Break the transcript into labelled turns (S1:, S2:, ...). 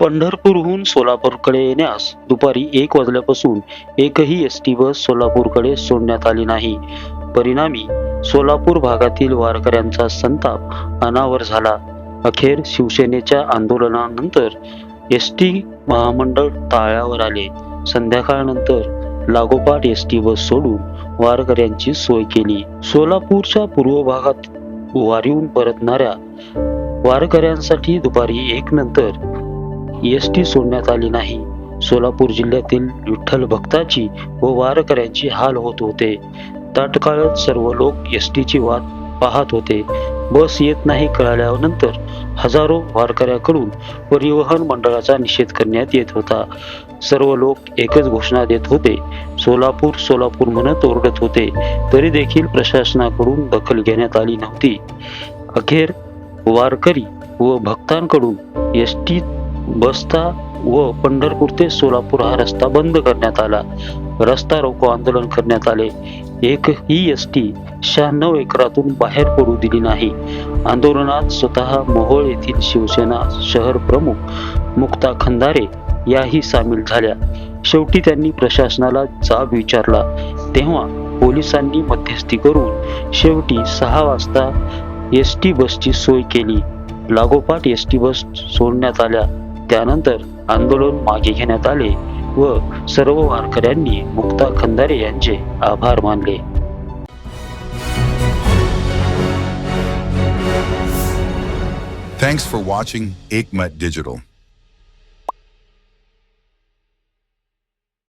S1: पंढरपूरहून सोलापूरकडे येण्यास दुपारी एक वाजल्यापासून एकही एस टी बस सोलापूरकडे सोडण्यात आली नाही. परिणामी सोलापूर भागातील वारकऱ्यांचा संताप अनावर झाला. अखेर शिवसेनेच्या आंदोलनानंतर एस टी महामंडळ ताळ्यावर आले. संध्याकाळनंतर लागोपाठ एस टी बस सोडून वारकऱ्यांची सोय केली. सोलापूरच्या पूर्व भागात वारीहून परतणाऱ्या वारकऱ्यांसाठी दुपारी एक नंतर एस टी सोडण्यात आली नाही. सोलापूर जिल्ह्यातील विठ्ठल भक्ताची व वारकऱ्यांची हाल होत होते. ताटकाळात सर्व लोक एस टीची वाट पाहत होते. बस येत नाही कळाल्यानंतर हजारो वारकऱ्याकडून परिवहन मंडळाचा निषेध करण्यात येत होता. सर्व लोक एकच घोषणा देत होते. सोलापूर सोलापूर म्हणत ओरडत होते. तरी देखील प्रशासनाकडून दखल घेण्यात आली नव्हती. अखेर वारकरी व भक्तांकडून एस टी बसता व पंढरपूर ते सोलापूर हा रस्ता बंद करण्यात आला. रस्ता रोको आंदोलन करण्यात आले. एक ही एस टी शहाण्णव एकरातून बाहेर पडू दिली नाही. आंदोलनात स्वतः मोहोळ येथील शिवसेना शहर प्रमुख मुक्ता खंदारे याही सामील झाल्या. शेवटी त्यांनी प्रशासनाला जाब विचारला. तेव्हा पोलिसांनी मध्यस्थी करून शेवटी सहा वाजता एस टी बसची सोय केली. लागोपाठ एस टी बस सोडण्यात आल्या. त्यानंतर आंदोलन मागे घेण्यात आले व सर्व वारकऱ्यांनी मुक्ता खंदारे यांचे आभार मानले
S2: Thanks for watching Aikmat Digital.